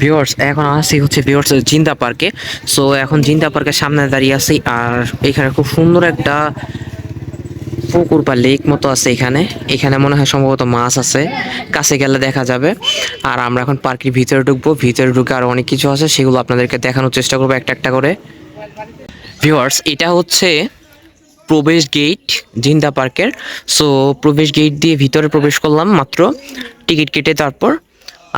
Viewers এখন আসি হচ্ছে ভিউয়ার্স জিন্দা পার্কে। সো এখন জিন্দা পার্কের সামনে দাঁড়িয়ে আছি, আর এখানে খুব সুন্দর একটা পুকুর বা লেক মতো আছে এখানে। এখানে মনে হয় সম্ভবত মাছ আছে, কাছে গেলে দেখা যাবে। আর আমরা এখন পার্কের ভিতরে ঢুকবো, ভিতরে ঢুকে আরও অনেক কিছু আছে, সেগুলো আপনাদেরকে দেখানোর চেষ্টা করব একটা একটা করে। ভিউয়ার্স এটা হচ্ছে প্রবেশ গেট জিন্দা পার্কের। সো প্রবেশ গেট দিয়ে ভিতরে প্রবেশ করলাম মাত্র, টিকিট কেটে তারপর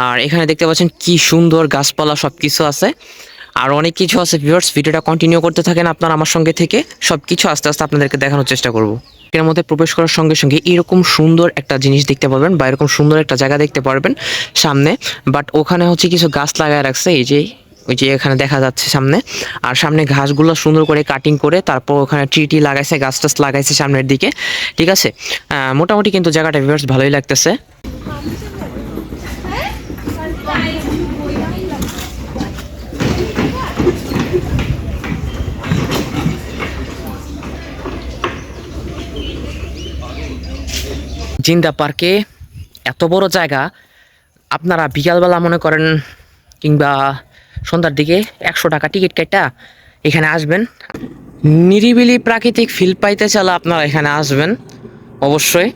আর এখানে দেখতে পাচ্ছেন কি সুন্দর গাছপালা সব কিছু আছে। আর অনেক কিছু আছে ভিউয়ার্স ভিডিওটা কন্টিনিউ করতে থাকেন আপনারা আমার সঙ্গে থেকে। সব কিছু আস্তে আস্তে আপনাদেরকে দেখানোর চেষ্টা করব। এর মধ্যে প্রবেশ করার সঙ্গে সঙ্গে এরকম সুন্দর একটা জিনিস দেখতে পারবেন বা এরকম সুন্দর একটা জায়গা দেখতে পারবেন সামনে। বাট ওখানে হচ্ছে কিছু গাছ লাগায় রাখছে, এই যে, ওই যে এখানে দেখা যাচ্ছে সামনে। আর সামনে ঘাসগুলো সুন্দর করে কাটিং করে তারপর ওখানে ট্রি টি লাগাইছে, গাছ টাছ লাগাইছে সামনের দিকে। ঠিক আছে? মোটামুটি কিন্তু জায়গাটা ভিউয়ার্স ভালোই লাগতেছে। জিন্দা পার্কে এত বড় জায়গা, আপনারা বিকালবেলা মনে করেন কিংবা সন্ধ্যার দিকে একশো টাকা টিকিট কেটে এখানে আসবেন। নিরিবিলি প্রাকৃতিক ফিল পাইতে চালা আপনারা এখানে আসবেন, অবশ্যই।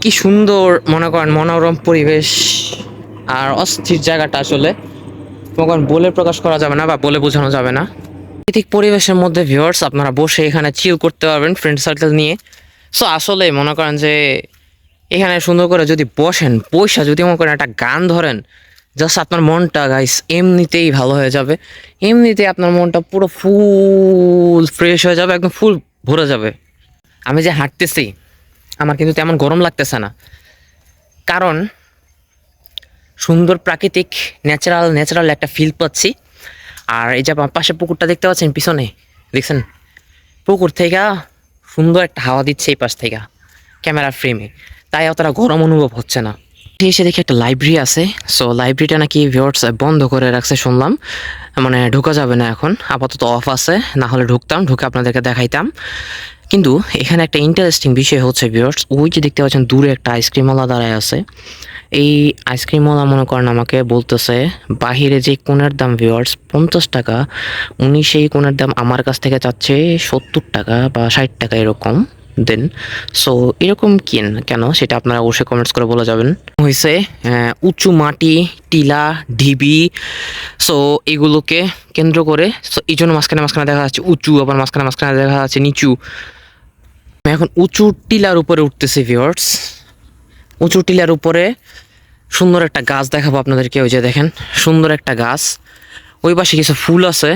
কি সুন্দর মনে করেন মনোরম পরিবেশ আর অস্থির জায়গাটা আসলে। মনে করেন বলে প্রকাশ করা যাবে না বা বলে বোঝানো যাবে না। প্রাকৃতিক পরিবেশের মধ্যে ভিউয়ার্স আপনারা বসে এখানে চিল করতে পারবেন ফ্রেন্ড সার্কেল নিয়ে। সো আসলে মনে করেন যে এখানে সুন্দর করে যদি বসেন, পয়সা যদি মনে করেন একটা গান ধরেন জাস্ট আপনার মনটা গাইস এমনিতেই ভালো হয়ে যাবে। এমনিতেই আপনার মনটা পুরো ফুল ফ্রেশ হয়ে যাবে, একদম ফুল ভরে যাবে। আমি যে হাঁটতেছি, আমার কিন্তু তেমন গরম লাগতেছে না। কারণ সুন্দর প্রাকৃতিক ন্যাচারাল ন্যাচারাল একটা ফিল পাচ্ছি। আর এই যে আমার পাশে পুকুরটা দেখতে পাচ্ছেন পিছনে, দেখছেন? পুকুর থেকে সুন্দর একটা হাওয়া দিচ্ছে এই পাশ থেকে ক্যামেরা ফ্রেমে তাই অতটা গরম অনুভব হচ্ছে না। এসে দেখি একটা লাইব্রেরি আছে। সো লাইব্রেরিটা নাকি ভিওর্স বন্ধ করে রাখছে শুনলাম। মানে ঢোকা যাবে না এখন। আপাতত অফ আছে। না হলে ঢুকতাম, ঢুকে আপনাদেরকে দেখাইতাম। কিন্তু এখানে একটা ইন্টারেস্টিং বিষয় হচ্ছে ভিওর্স ওই যে দেখতে পাচ্ছেন দূরে একটা আইসক্রিমওয়ালা দাঁড়ায় আছে। এই আইসক্রিমওয়ালা মনে করেন আমাকে বলতেছে, বাহিরে যে কোনের দাম ভিওয়ার্স পঞ্চাশ টাকা, উনি সেই কোনের দাম আমার কাছ থেকে চাচ্ছে সত্তর টাকা বা ষাট টাকা এরকম। দেন। সো এরকম কেন কেন? সেটা আপনারা অবশ্যই কমেন্টস করে বলে যাবেন। হয়েছে উঁচু মাটি, টিলা, ঢিবি। সো এগুলোকে কেন্দ্র করে সো এই জন্য মাঝখানে মাঝখানে দেখা যাচ্ছে উঁচু, আবার মাঝখানে মাঝখানে দেখা যাচ্ছে নিচু। এখন উঁচু টিলার উপরে উঠতেছে ভিওর্স উঁচু টিলার উপরে সুন্দর একটা গাছ দেখাবো আপনাদেরকে, ওই যে দেখেন, সুন্দর একটা গাছ। ওই পাশে কিছু ফুল আছে।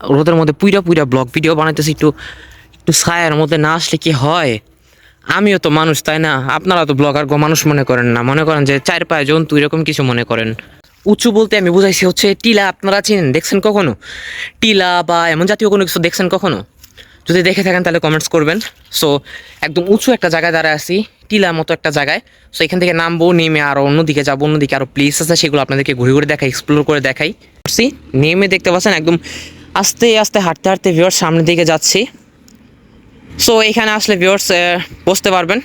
রোদের মধ্যে পুইরা পুইরা ব্লগ ভিডিও বানাইতেছি, একটু একটু ছায়ার মধ্যে না আসলে কি হয়? আমিও তো মানুষ, তাই না? আপনারা তো ব্লগার গো, মানুষ মনে করেন না। মনে করেন যে চার পায়ে জন্তু এরকম কিছু মনে করেন। উঁচু বলতে আমি বুঝাইছি হচ্ছে টিলা, আপনারা চিনেন? দেখছেন কখনো? টিলা বা এমন জাতীয় কোনো কিছু দেখছেন কখনো? যদি দেখে থাকেন তাহলে কমেন্টস করবেন। সো একদম উঁচু একটা জায়গায় দাঁড়ায় আছি, টিলার মতো একটা জায়গায়। সো এখান থেকে নামবো, নেমে আরও অন্যদিকে যাব, অন্যদিকে আরও প্লেস আছে, সেগুলো আপনাদেরকে ঘুরে ঘুরে দেখাই এক্সপ্লোর করে দেখাই। নেমে দেখতে পাচ্ছেন একদম আস্তে আস্তে হাঁটতে হাঁটতে ভিওর সামনের দিকে যাচ্ছি। সো এখানে আসলে ভিওর্স বসতে পারবেন।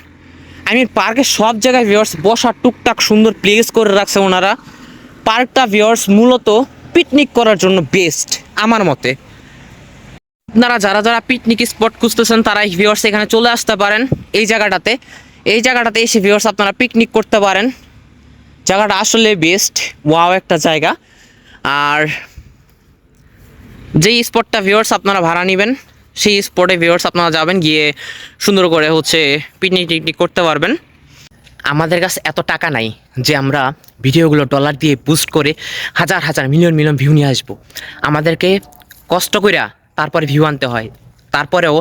আই মিন পার্কের সব জায়গায় ভিওর্স বসার টুকটাক সুন্দর প্লেস করে রাখছে ওনারা। পার্কটা ভিওর্স মূলত পিকনিক করার জন্য বেস্ট আমার মতে। আপনারা যারা যারা পিকনিক স্পট খুঁজতেছেন তারা ভিওর্স এখানে চলে আসতে পারেন এই জায়গাটাতে। এই জায়গাটাতে এসে ভিওর্স আপনারা পিকনিক করতে পারেন। জায়গাটা আসলে বেস্ট ওয়াও একটা জায়গা। আর যেই স্পটটা ভিউয়ার্স আপনারা ভাড়া নেবেন সেই স্পটে ভিউয়ার্স আপনারা যাবেন, গিয়ে সুন্দর করে হচ্ছে পিকনিক টিকনিক করতে পারবেন। আমাদের কাছে এত টাকা নাই যে আমরা ভিডিওগুলো ডলার দিয়ে বুস্ট করে হাজার হাজার মিলিয়ন মিলিয়ন ভিউ নিয়ে আসব। আমাদেরকে কষ্ট কইরা তারপরে ভিউ আনতে হয়। তারপরেও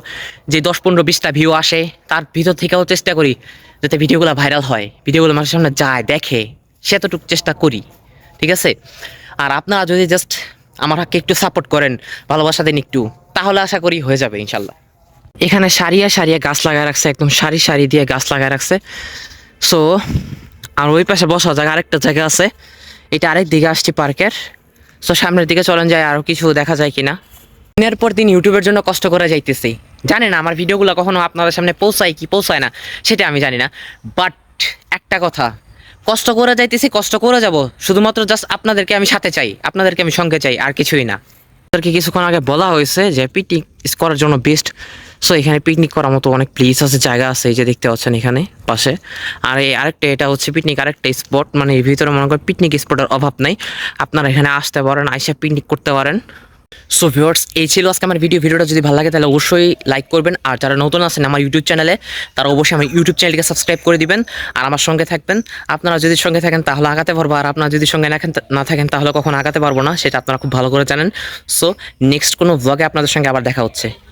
যে দশ, পনেরো, বিশটা ভিউ আসে, তার ভিতর থেকেও চেষ্টা করি যাতে ভিডিওগুলো ভাইরাল হয়। ভিডিওগুলো মানুষের সামনে যায়, দেখে, সেতটুকু চেষ্টা করি। ঠিক আছে? আর আপনারা যদি জাস্ট আমার হাতকে একটু সাপোর্ট করেন, ভালোবাসা দেন একটু। তাহলে আশা করি হয়ে যাবে, ইনশাল্লাহ। এখানে সারিয়া সারিয়া গাছ লাগায় রাখছে, একদম সারি সারি দিয়ে গাছ লাগায় রাখছে। সো আর ওই পাশে বসা জায়গা, আরেকটা জায়গা আছে। এটা আরেক দিকে আসছি পার্কের। সো সামনের দিকে চলেন যায় আরও কিছু দেখা যায় কিনা। দিনের পর দিন ইউটিউবের জন্য কষ্ট করে যাইতেছি। জানি না, আমার ভিডিওগুলো কখনো আপনাদের সামনে পৌঁছায় কি পৌঁছায় না, সেটা আমি জানি না। বাট একটা কথা, কষ্ট করে যাইতেছি, কষ্ট করে যাব। শুধুমাত্র জাস্ট আপনাদেরকে আমি সাথে চাই, আপনাদেরকে আমি সঙ্গে চাই, আর কিছুই না। আপনাদেরকে কিছুক্ষণ আগে বলা হয়েছে যে পিকনিক করার জন্য বেস্ট সো এখানে পিকনিক করার মতো অনেক প্লেস আছে, জায়গা আছে, এই যে দেখতে পাচ্ছেন এখানে পাশে। আর এই আরেকটা, এটা হচ্ছে পিকনিক আরেকটা স্পট মানে এর ভিতরে মনে করেন পিকনিক স্পটের অভাব নাই। আপনারা এখানে আসতে পারেন, আইসা পিকনিক করতে পারেন। সো ভিউয়ার্স এই ছিল আজকে আমার ভিডিও ভিডিওটা যদি ভালো লাগে, তাহলে অবশ্যই লাইক করবেন। আর যারা নতুন আছেন আমার ইউটিউব চ্যানেলে তারা অবশ্যই আমার ইউটিউব চ্যানেলকে সাবস্ক্রাইব করে দিবেন। আর আমার সঙ্গে থাকবেন। আপনারা যদি সঙ্গে থাকেন, তাহলে আগাতে পারব। আর আপনারা যদি সঙ্গে না থাকেন- তাহলে কখন আগাতে পারব না। সেটা আপনারা খুব ভালো করে জানেন। সো নেক্সট কোনো ব্লগে আপনাদের সঙ্গে আবার দেখা হচ্ছে।